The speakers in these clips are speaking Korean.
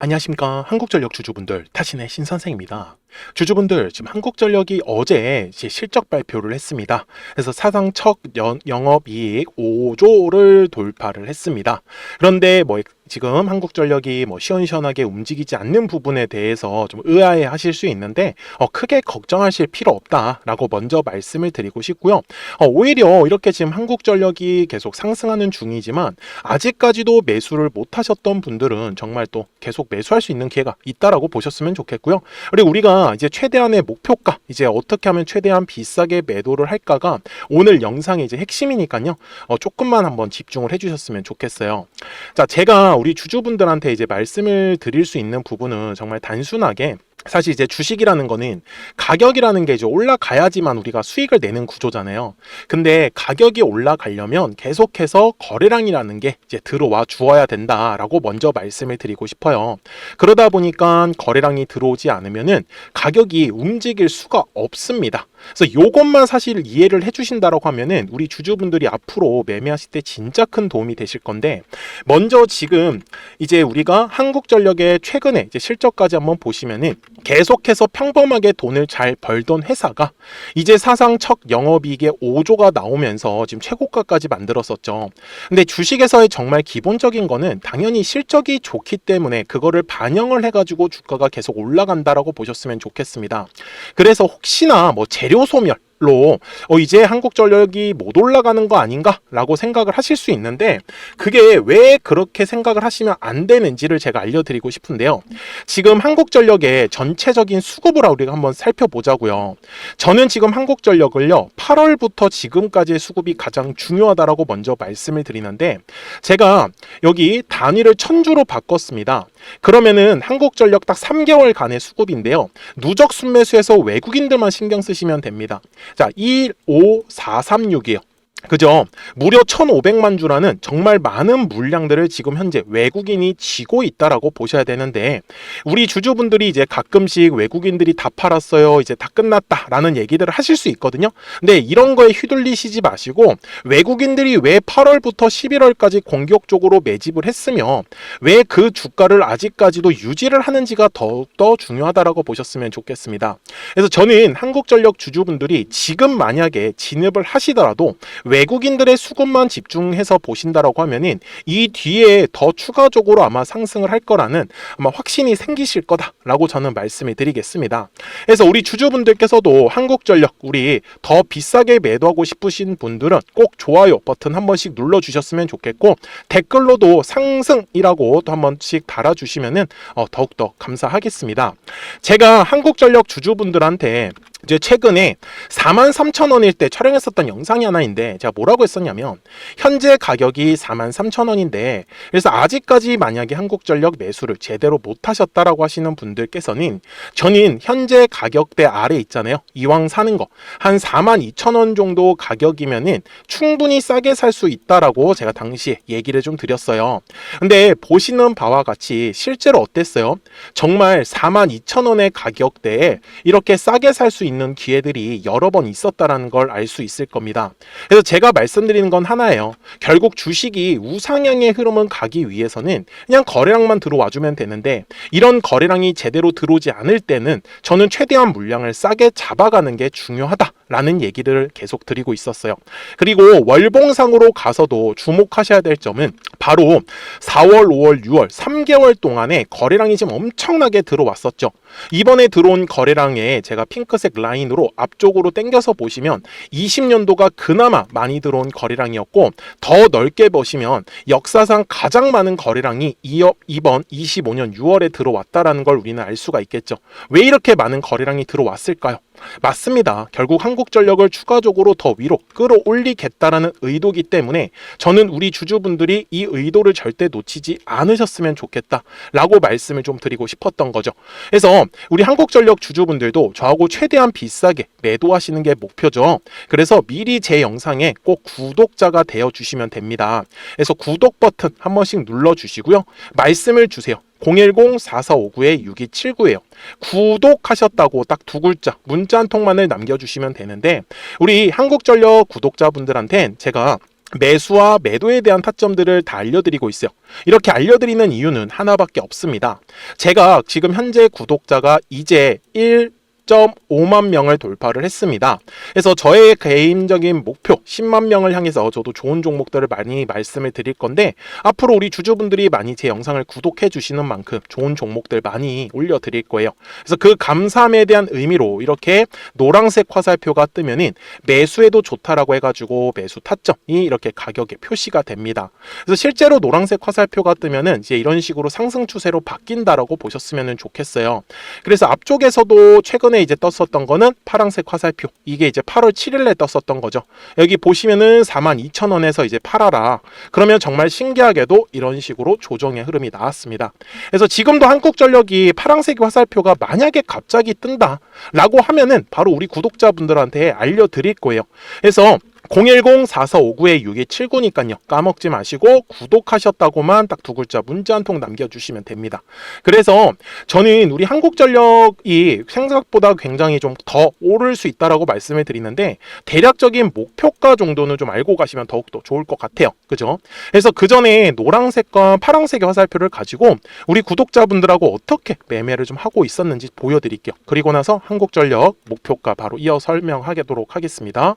안녕하십니까. 한국전력 주주분들, 타신의 신선생입니다. 주주분들, 지금 한국전력이 어제 실적 발표를 했습니다. 그래서 사상 첫 연- 영업이익 5조를 돌파를 했습니다. 그런데 뭐 지금 한국전력이 뭐 시원시원하게 움직이지 않는 부분에 대해서 좀 의아해 하실 수 있는데, 어, 크게 걱정하실 필요 없다라고 먼저 말씀을 드리고 싶고요. 어, 오히려 이렇게 지금 한국전력이 계속 상승하는 중이지만, 아직까지도 매수를 못 하셨던 분들은 정말 또 계속 매수할 수 있는 기회가 있다라고 보셨으면 좋겠고요. 그리고 우리가 이제 최대한의 목표가 이제 어떻게 하면 최대한 비싸게 매도를 할까가 오늘 영상의 이제 핵심이니까요. 어, 조금만 한번 집중을 해주셨으면 좋겠어요. 자, 제가 우리 주주분들한테 이제 말씀을 드릴 수 있는 부분은 정말 단순하게 사실 이제 주식이라는 거는 가격이라는 게 이제 올라가야지만 우리가 수익을 내는 구조잖아요. 근데 가격이 올라가려면 계속해서 거래량이라는 게 이제 들어와 주어야 된다라고 먼저 말씀을 드리고 싶어요. 그러다 보니까 거래량이 들어오지 않으면은 가격이 움직일 수가 없습니다. 그래서 요것만 사실 이해를 해주신다라고 하면은 우리 주주분들이 앞으로 매매하실 때 진짜 큰 도움이 되실 건데 먼저 지금 이제 우리가 한국전력의 최근에 이제 실적까지 한번 보시면은 계속해서 평범하게 돈을 잘 벌던 회사가 이제 사상 첫 영업이익의 5조가 나오면서 지금 최고가까지 만들었었죠. 근데 주식에서의 정말 기본적인 거는 당연히 실적이 좋기 때문에 그거를 반영을 해가지고 주가가 계속 올라간다라고 보셨으면 좋겠습니다. 그래서 혹시나 뭐 재료 소멸 로 어, 이제 한국전력이 못 올라가는 거 아닌가라고 생각을 하실 수 있는데 그게 왜 그렇게 생각을 하시면 안 되는지를 제가 알려드리고 싶은데요. 지금 한국전력의 전체적인 수급을 우리가 한번 살펴보자고요. 저는 지금 한국전력을요 8월부터 지금까지의 수급이 가장 중요하다라고 먼저 말씀을 드리는데 제가 여기 단위를 천주로 바꿨습니다. 그러면은 한국전력 딱 3개월간의 수급인데요. 누적 순매수에서 외국인들만 신경 쓰시면 됩니다. 자, 1, 5, 4, 3, 6이요. 그죠? 무려 1,500만 주라는 정말 많은 물량들을 지금 현재 외국인이 쥐고 있다라고 보셔야 되는데 우리 주주분들이 이제 가끔씩 외국인들이 다 팔았어요. 이제 다 끝났다라는 얘기들을 하실 수 있거든요. 근데 이런 거에 휘둘리시지 마시고 외국인들이 왜 8월부터 11월까지 공격적으로 매집을 했으며 왜 그 주가를 아직까지도 유지를 하는지가 더욱더 중요하다라고 보셨으면 좋겠습니다. 그래서 저는 한국전력 주주분들이 지금 만약에 진입을 하시더라도 외국인들의 수급만 집중해서 보신다라고 하면은 이 뒤에 더 추가적으로 아마 상승을 할 거라는 아마 확신이 생기실 거다라고 저는 말씀을 드리겠습니다. 그래서 우리 주주분들께서도 한국전력 우리 더 비싸게 매도하고 싶으신 분들은 꼭 좋아요 버튼 한 번씩 눌러 주셨으면 좋겠고 댓글로도 상승이라고 또 한 번씩 달아 주시면은 어, 더욱더 감사하겠습니다. 제가 한국전력 주주분들한테 이제 최근에 4만 3천 원일 때 촬영했었던 영상이 하나 있는데 제가 뭐라고 했었냐면 현재 가격이 4만 3천 원인데 그래서 아직까지 만약에 한국전력 매수를 제대로 못 하셨다라고 하시는 분들께서는 저는 현재 가격대 아래 있잖아요. 이왕 사는 거 한 4만 2천 원 정도 가격이면은 충분히 싸게 살 수 있다라고 제가 당시에 얘기를 좀 드렸어요. 근데 보시는 바와 같이 실제로 어땠어요? 정말 4만 2천 원의 가격대에 이렇게 싸게 살수 있는 기회들이 여러 번 있었다라는 걸 알 수 있을 겁니다. 그래서 제가 말씀드리는 건 하나예요. 결국 주식이 우상향의 흐름을 가기 위해서는 그냥 거래량만 들어와 주면 되는데 이런 거래량이 제대로 들어오지 않을 때는 저는 최대한 물량을 싸게 잡아가는 게 중요하다 라는 얘기를 계속 드리고 있었어요. 그리고 월봉상으로 가서도 주목하셔야 될 점은 바로 4월, 5월, 6월 3개월 동안에 거래량이 지금 엄청나게 들어왔었죠. 이번에 들어온 거래량에 제가 핑크색 라인으로 앞쪽으로 당겨서 보시면 20년도가 그나마 많이 들어온 거래량이었고 더 넓게 보시면 역사상 가장 많은 거래량이 이번 25년 6월에 들어왔다라는 걸 우리는 알 수가 있겠죠. 왜 이렇게 많은 거래량이 들어왔을까요? 맞습니다. 결국 한국전력을 추가적으로 더 위로 끌어올리겠다라는 의도기 때문에 저는 우리 주주분들이 이 의도를 절대 놓치지 않으셨으면 좋겠다라고 말씀을 좀 드리고 싶었던 거죠. 그래서 우리 한국전력 주주분들도 저하고 최대한 비싸게 매도하시는 게 목표죠. 그래서 미리 제 영상에 꼭 구독자가 되어 주시면 됩니다. 그래서 구독 버튼 한 번씩 눌러 주시고요. 말씀을 주세요. 010-4459-6279예요. 구독하셨다고 딱 두 글자 문자 한 통만을 남겨주시면 되는데 우리 한국전력 구독자분들한텐 제가 매수와 매도에 대한 타점들을 다 알려드리고 있어요. 이렇게 알려드리는 이유는 하나밖에 없습니다. 제가 지금 현재 구독자가 이제 1 10.5만 명을 돌파를 했습니다. 그래서 저의 개인적인 목표 10만 명을 향해서 저도 좋은 종목들을 많이 말씀을 드릴 건데 앞으로 우리 주주분들이 많이 제 영상을 구독해 주시는 만큼 좋은 종목들 많이 올려 드릴 거예요. 그래서 그 감사함에 대한 의미로 이렇게 노란색 화살표가 뜨면은 매수에도 좋다라고 해가지고 매수 타점이 이렇게 가격에 표시가 됩니다. 그래서 실제로 노란색 화살표가 뜨면은 이제 이런 식으로 상승 추세로 바뀐다라고 보셨으면 좋겠어요. 그래서 앞쪽에서도 최근 에 이제 떴었던 거는 파란색 화살표. 이게 이제 8월 7일에 떴었던 거죠. 여기 보시면은 42,000원에서 이제 팔아라. 그러면 정말 신기하게도 이런 식으로 조정의 흐름이 나왔습니다. 그래서 지금도 한국전력이 파란색 화살표가 만약에 갑자기 뜬다라고 하면은 바로 우리 구독자분들한테 알려드릴 거예요. 그래서 010-4459-6279니까요. 까먹지 마시고 구독하셨다고만 딱 두 글자 문자 한 통 남겨주시면 됩니다. 그래서 저는 우리 한국전력이 생각보다 굉장히 좀 더 오를 수 있다라고 말씀을 드리는데 대략적인 목표가 정도는 좀 알고 가시면 더욱더 좋을 것 같아요. 그죠? 그래서 그 전에 노란색과 파란색의 화살표를 가지고 우리 구독자분들하고 어떻게 매매를 좀 하고 있었는지 보여드릴게요. 그리고 나서 한국전력 목표가 바로 이어 설명하도록 하겠습니다.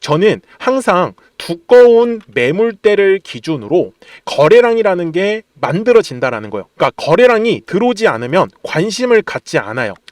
저는 항상 두꺼운 매물대를 기준으로 거래량이라는 게 만들어진다라는 거예요. 그러니까 거래량이 들어오지 않으면 관심을 갖지 않아요.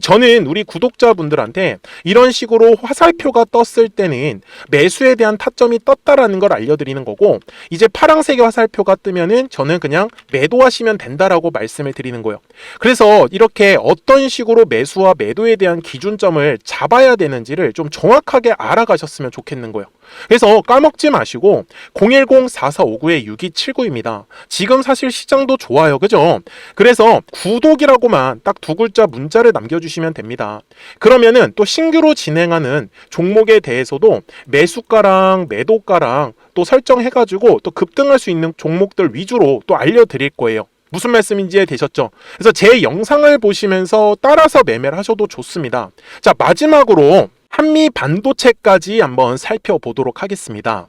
저는 우리 구독자분들한테 이런 식으로 화살표가 떴을 때는 매수에 대한 타점이 떴다라는 걸 알려드리는 거고 이제 파랑색의 화살표가 뜨면은 저는 그냥 매도하시면 된다라고 말씀을 드리는 거예요. 그래서 이렇게 어떤 식으로 매수와 매도에 대한 기준점을 잡아야 되는지를 좀 정확하게 알아가셨으면 좋겠는 거예요. 그래서 까먹지 마시고 010-4459-6279입니다. 지금 사실 시장도 좋아요. 그죠? 그래서 구독이라고만 딱 두 글자 문자를 남겨주시면 됩니다. 그러면은 또 신규로 진행하는 종목에 대해서도 매수가랑 매도가랑 또 설정해가지고 또 급등할 수 있는 종목들 위주로 또 알려드릴 거예요. 무슨 말씀인지 되셨죠? 그래서 제 영상을 보시면서 따라서 매매를 하셔도 좋습니다. 자, 마지막으로 한미 반도체까지 한번 살펴보도록 하겠습니다.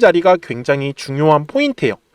자리가 굉장히 중요한 포인트예요.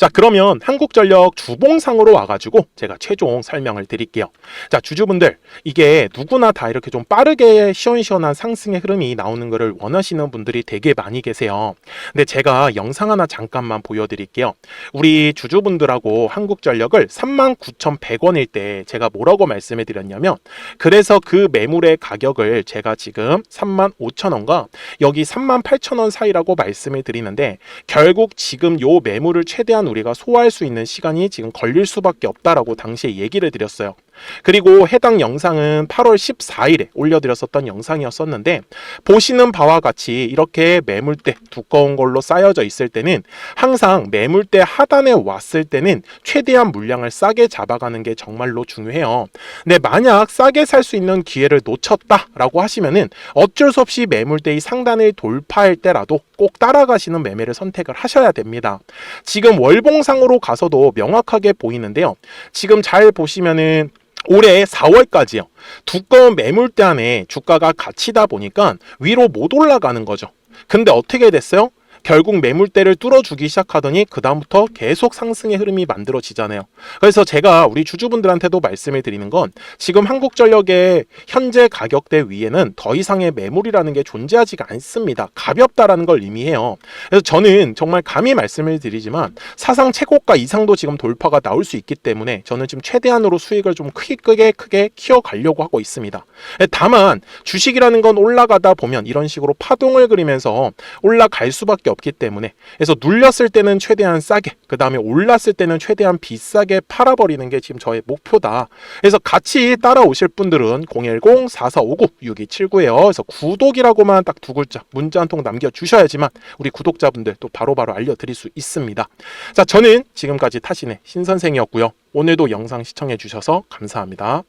자, 그러면 한국전력 주봉상으로 와가지고 제가 최종 설명을 드릴게요. 자, 주주분들, 이게 누구나 다 이렇게 좀 빠르게 시원시원한 상승의 흐름이 나오는 것을 원하시는 분들이 되게 많이 계세요. 근데 제가 영상 하나 잠깐만 보여드릴게요. 우리 주주분들하고 한국전력을 39,100원일 때 제가 뭐라고 말씀해 드렸냐면, 그래서 그 매물의 가격을 제가 지금 35,000원과 여기 38,000원 사이라고 말씀을 드리는데, 결국 지금 요 매물을 최대한 우리가 소화할 수 있는 시간이 지금 걸릴 수밖에 없다라고 당시에 얘기를 드렸어요. 그리고 해당 영상은 8월 14일에 올려드렸었던 영상이었었는데 보시는 바와 같이 이렇게 매물대 두꺼운 걸로 쌓여져 있을 때는 항상 매물대 하단에 왔을 때는 최대한 물량을 싸게 잡아가는 게 정말로 중요해요. 근데 만약 싸게 살 수 있는 기회를 놓쳤다라고 하시면은 어쩔 수 없이 매물대의 상단을 돌파할 때라도 꼭 따라가시는 매매를 선택을 하셔야 됩니다. 지금 월봉상으로 가서도 명확하게 보이는데요. 지금 잘 보시면은 올해 4월까지요. 두꺼운 매물대 안에 주가가 갇히다 보니까 위로 못 올라가는 거죠. 근데 어떻게 됐어요? 결국 매물대를 뚫어주기 시작하더니 그다음부터 계속 상승의 흐름이 만들어지잖아요. 그래서 제가 우리 주주분들한테도 말씀을 드리는 건 지금 한국전력의 현재 가격대 위에는 더 이상의 매물이라는 게 존재하지가 않습니다. 가볍다라는 걸 의미해요. 그래서 저는 정말 감히 말씀을 드리지만 사상 최고가 이상도 지금 돌파가 나올 수 있기 때문에 저는 지금 최대한으로 수익을 좀 크게 크게 크게 키워가려고 하고 있습니다. 다만 주식이라는 건 올라가다 보면 이런 식으로 파동을 그리면서 올라갈 수밖에 수밖에 없기 때문에 그래서 눌렸을 때는 최대한 싸게 그 다음에 올랐을 때는 최대한 비싸게 팔아버리는 게 지금 저의 목표다. 그래서 같이 따라오실 분들은 010-4459-6279에요. 그래서 구독이라고만 딱 두 글자 문자 한 통 남겨주셔야지만 우리 구독자분들 또 바로바로 알려드릴 수 있습니다. 자, 저는 지금까지 타신의 신선생이었고요. 오늘도 영상 시청해주셔서 감사합니다.